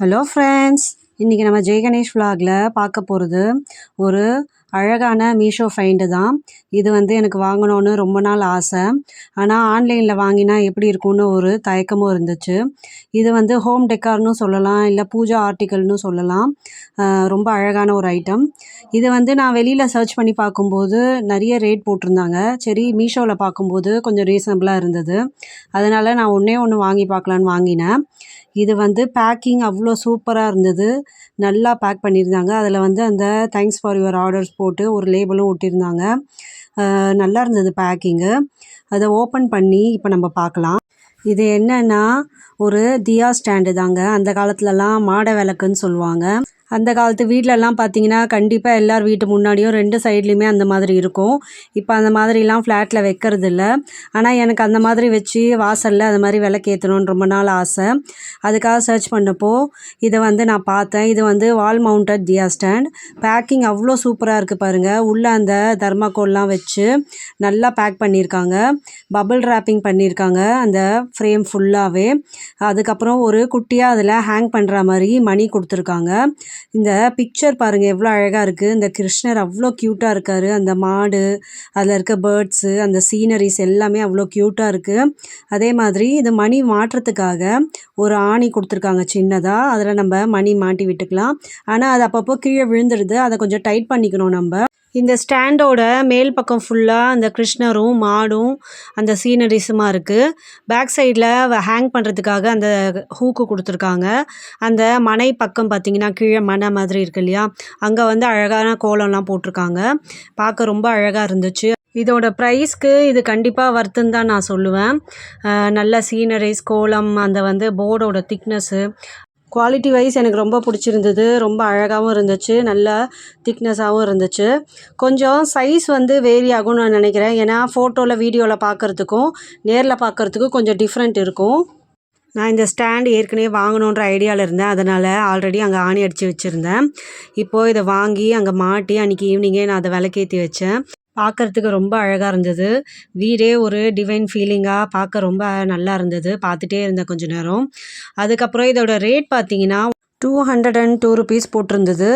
Hello friends இன்றைக்கி நம்ம ஜெய் கணேஷ் vlogல பார்க்க போகிறது ஒரு அழகான மீஷோ ஃபைண்டு தான். இது வந்து எனக்கு வாங்கணும்னு ரொம்ப நாள் ஆசை. ஆனால் ஆன்லைனில் வாங்கினா எப்படி இருக்கும்னு ஒரு தயக்கமும் இருந்துச்சு. இது வந்து ஹோம் டெக்கார்னு சொல்லலாம் இல்லை பூஜா ஆர்டிக்கல்னு சொல்லலாம். ரொம்ப அழகான ஒரு ஐட்டம் இது வந்து நான் வெளியில் சர்ச் பண்ணி பார்க்கும்போது நிறைய ரேட் போட்டிருந்தாங்க. சரி மீஷோவில் பார்க்கும்போது கொஞ்சம் ரீசனபிளாக இருந்தது. அதனால் நான் ஒன்றே ஒன்று வாங்கி பார்க்கலான்னு வாங்கினேன். இது வந்து பேக்கிங் அவ்வளோ சூப்பராக இருந்தது. நல்லா பேக் பண்ணியிருந்தாங்க. அதில் வந்து அந்த தேங்க்ஸ் ஃபார் யுவர் ஆர்டர்ஸ் போட்டு ஒரு லேபிளும் ஒட்டியிருந்தாங்க. நல்லா இருந்தது பேக்கிங்கு அதை ஓப்பன் பண்ணி இப்போ நம்ம பார்க்கலாம். இது என்னன்னா ஒரு தியா ஸ்டாண்டு தாங்க. அந்த காலத்துலலாம் மாட விளக்குன்னு சொல்லுவாங்க. அந்த காலத்து வீட்டிலலாம் பார்த்தீங்கன்னா கண்டிப்பாக எல்லார் வீட்டு முன்னாடியும் ரெண்டு சைட்லேயுமே அந்த மாதிரி இருக்கும். இப்போ அந்த மாதிரிலாம் ஃப்ளாட்டில் வைக்கிறது இல்லை ஆனால் எனக்கு அந்த மாதிரி வச்சு வாசலில் அது மாதிரி விளக்கேற்றணும்னு ரொம்ப நாள் ஆசை. அதுக்காக சர்ச் பண்ணப்போ இதை வந்து நான் பார்த்தேன். இது வந்து wall mounted diya stand packing அவ்வளோ சூப்பராக இருக்குது பாருங்கள் உள்ளே அந்த தர்மாக்கோல்லாம் வச்சு நல்லா பேக் பண்ணியிருக்காங்க. பபிள் ரேப்பிங் பண்ணியிருக்காங்க அந்த ஃப்ரேம் ஃபுல்லாகவே அதுக்கப்புறம் ஒரு குட்டியாக அதில் ஹேங் பண்ணுற மாதிரி மணி கொடுத்துருக்காங்க. இந்த பிக்சர் பாருங்கள் எவ்வளோ அழகாக இருக்குது இந்த கிருஷ்ணர் அவ்வளோ க்யூட்டாக இருக்கார். அந்த மாடு அதில் இருக்க பேர்ட்ஸு அந்த சீனரிஸ் எல்லாமே அவ்வளோ க்யூட்டாக இருக்குது அதே மாதிரி இது மணி மாட்டுறதுக்காக ஒரு ஆணி கொடுத்துருக்காங்க சின்னதாக அதில் நம்ம மணி மாட்டி விட்டுக்கலாம். ஆனால் அது அப்பப்போ கீழே விழுந்துடுது அதை கொஞ்சம் டைட் பண்ணிக்கணும் நம்ம. இந்த ஸ்டாண்டோட மேல் பக்கம் ஃபுல்லாக அந்த கிருஷ்ணரும் மாடும் அந்த சீனரிஸுமாக இருக்குது பேக் சைடில் ஹேங் பண்ணுறதுக்காக அந்த ஹூக்கு கொடுத்துருக்காங்க. அந்த மனை பக்கம் பார்த்திங்கன்னா கீழே மனை மாதிரி இருக்கு இல்லையா? அங்கே வந்து அழகான கோலம்லாம் போட்டிருக்காங்க. பார்க்க ரொம்ப அழகாக இருந்துச்சு. இதோட ப்ரைஸ்க்கு இது கண்டிப்பாக வர்த்துன்னு தான் நான் சொல்லுவேன். நல்ல சீனரிஸ் கோலம் அந்த வந்து போர்டோட திக்னஸ்ஸு குவாலிட்டி வைஸ் எனக்கு ரொம்ப பிடிச்சிருந்தது. ரொம்ப அழகாகவும் இருந்துச்சு. நல்லா திக்னஸாகவும் இருந்துச்சு. கொஞ்சம் சைஸ் வந்து வேரி ஆகும்னு நான் நினைக்கிறேன். ஏன்னா ஃபோட்டோவில் வீடியோவில் பார்க்குறதுக்கும் நேரில் பார்க்குறதுக்கும் கொஞ்சம் டிஃப்ரெண்ட் இருக்கும். நான் இந்த ஸ்டாண்ட் ஏற்கனவே வாங்கணுன்ற ஐடியாவில் இருந்தேன். அதனால் ஆல்ரெடி அங்கே ஆணி அடித்து வச்சுருந்தேன். இப்போது இதை வாங்கி அங்கே மாட்டி அன்றைக்கி ஈவினிங்கே நான் அதை விளக்கேற்றி வச்சேன். பார்க்குறதுக்கு ரொம்ப அழகாக இருந்தது. வீடே ஒரு டிவைன் ஃபீலிங்காக பார்க்க ரொம்ப நல்லா இருந்தது. பார்த்துட்டே இருந்தேன் கொஞ்ச நேரம். அதுக்கப்புறம் இதோட ரேட் பார்த்தீங்கன்னா two hundred and two rupees போட்டிருந்தது.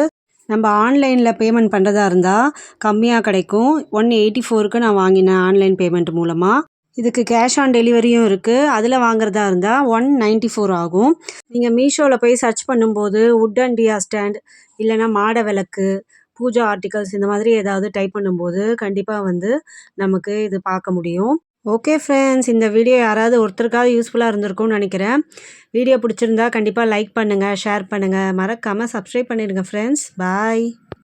நம்ம ஆன்லைனில் பேமெண்ட் பண்ணுறதா இருந்தால் கம்மியாக கிடைக்கும். ஒன் எயிட்டி ஃபோருக்கு நான் வாங்கினேன் ஆன்லைன் பேமெண்ட் மூலமாக இதுக்கு கேஷ் ஆன் டெலிவரியும் இருக்குது அதில் வாங்குறதா இருந்தால் ஒன் நைன்ட்டி ஃபோர் ஆகும். நீங்கள் மீஷோவில் போய் சர்ச் பண்ணும்போது வுட் அண்ட் டியா ஸ்டாண்ட் இல்லைன்னா மாட விளக்கு பூஜா ஆர்டிகல்ஸ் இந்த மாதிரி ஏதாவது டைப் பண்ணும்போது கண்டிப்பாக வந்து நமக்கு இது பார்க்க முடியும். ஓகே ஃப்ரெண்ட்ஸ் இந்த வீடியோ யாராவது ஒருத்தருக்காவது யூஸ்ஃபுல்லாக இருந்திருக்கும்னு நினைக்கிறேன். வீடியோ பிடிச்சிருந்தா கண்டிப்பாக லைக் பண்ணுங்கள் ஷேர் பண்ணுங்கள் மறக்காமல் சப்ஸ்கிரைப் பண்ணிடுங்க ஃப்ரெண்ட்ஸ் பாய்